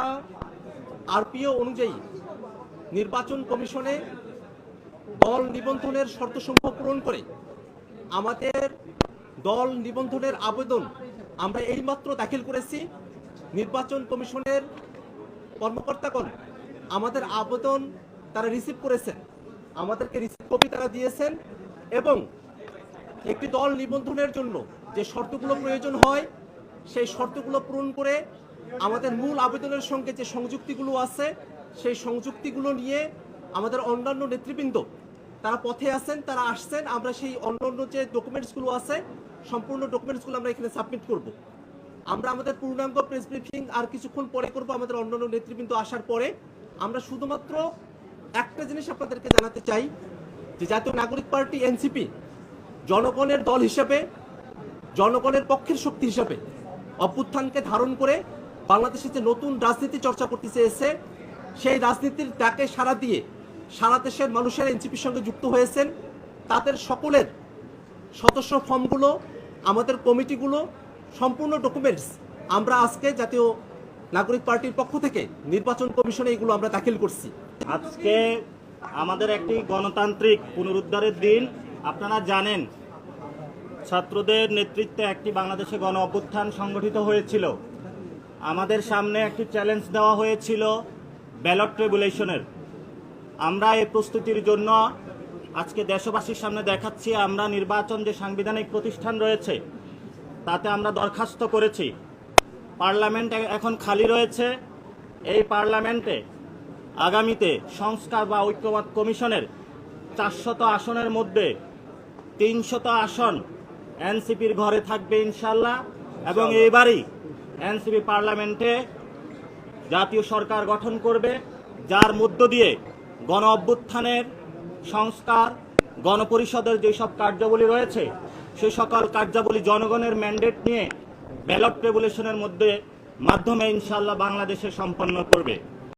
আমরা আরপিও অনুযায়ী নির্বাচন কমিশনে দল নিবন্ধনের শর্তসমূহ পূরণ করে আমাদের দল নিবন্ধনের আবেদন আমরা এইমাত্র দাখিল করেছি। নির্বাচন কমিশনের কর্মকর্তাগণ আমাদের আবেদন তারা রিসিভ করেছেন। আমাদেরকে রিসিভ কপি তারা দিয়েছেন এবং একটি দল নিবন্ধনের জন্য যে শর্তগুলো প্রয়োজন হয়, সেই শর্তগুলো পূরণ করে আমাদের মূল আবেদনের সঙ্গে যে সংযুক্তিগুলো আছে, সেই সংযুক্তিগুলো নিয়ে আমাদের অন্যান্য নেতৃবৃন্দ, তারা পথে আছেন, তারা আসছেন, আমরা সেই অন্যান্য যে ডকুমেন্টসগুলো আছে, সম্পূর্ণ ডকুমেন্টসগুলো আমরা এখানে সাবমিট করব। আমরা আমাদের পূর্ণাঙ্গ প্রেস ব্রিফিং আর কিছুক্ষণ পরে করব আমাদের অন্যান্য নেতৃবৃন্দ আসার পরে। আমরা শুধুমাত্র একটা জিনিস আপনাদেরকে জানাতে চাই, যে জাতীয় নাগরিক পার্টি এনসিপি জনগণের দল হিসেবে, জনগণের পক্ষের শক্তি হিসেবে অভ্যুত্থানকে ধারণ করে বাংলাদেশে যে নতুন রাজনীতি চর্চা করতে চেয়েছে সেই রাজনীতির ডাকে সাড়া দিয়ে সারা দেশের মানুষের এনসিপির সঙ্গে যুক্ত হয়েছেন। তাদের সকলের সদস্য ফর্মগুলো, আমাদের কমিটিগুলো, সম্পূর্ণ ডকুমেন্টস আমরা আজকে জাতীয় নাগরিক পার্টির পক্ষ থেকে নির্বাচন কমিশনে এগুলো আমরা দাখিল করছি। আজকে আমাদের একটি গণতান্ত্রিক পুনরুদ্ধারের দিন। আপনারা জানেন, ছাত্রদের নেতৃত্বে একটি বাংলাদেশে গণ অভ্যুত্থান সংগঠিত হয়েছিল। আমাদের সামনে একটি চ্যালেঞ্জ দেওয়া হয়েছিল ব্যালট রেগুলেশনের আমরা এই প্রস্তুতির জন্য আজকে দেশবাসীর সামনে দেখাচ্ছি আমরা নির্বাচন যে সাংবিধানিক প্রতিষ্ঠান রয়েছে তাতে আমরা দরখাস্ত করেছি। পার্লামেন্ট এখন খালি রয়েছে। এই পার্লামেন্টে আগামীতে সংস্কার বা ঐক্যবাদ কমিশনের চারশত আসনের মধ্যে তিনশত আসন এনসিপির ঘরে থাকবে ইনশাল্লাহ। এবং এইবারই এনসিপি পার্লামেন্টে জাতীয় সরকার গঠন করবে, যার মধ্য দিয়ে গণ অভ্যুত্থানের সংস্কার, গণপরিষদের যেসব কার্যাবলী রয়েছে, সে সকল কার্যাবলী জনগণের ম্যান্ডেট নিয়ে ব্যালট রেগুলেশনের মধ্যে মাধ্যমে ইনশাল্লাহ বাংলাদেশে সম্পন্ন করবে।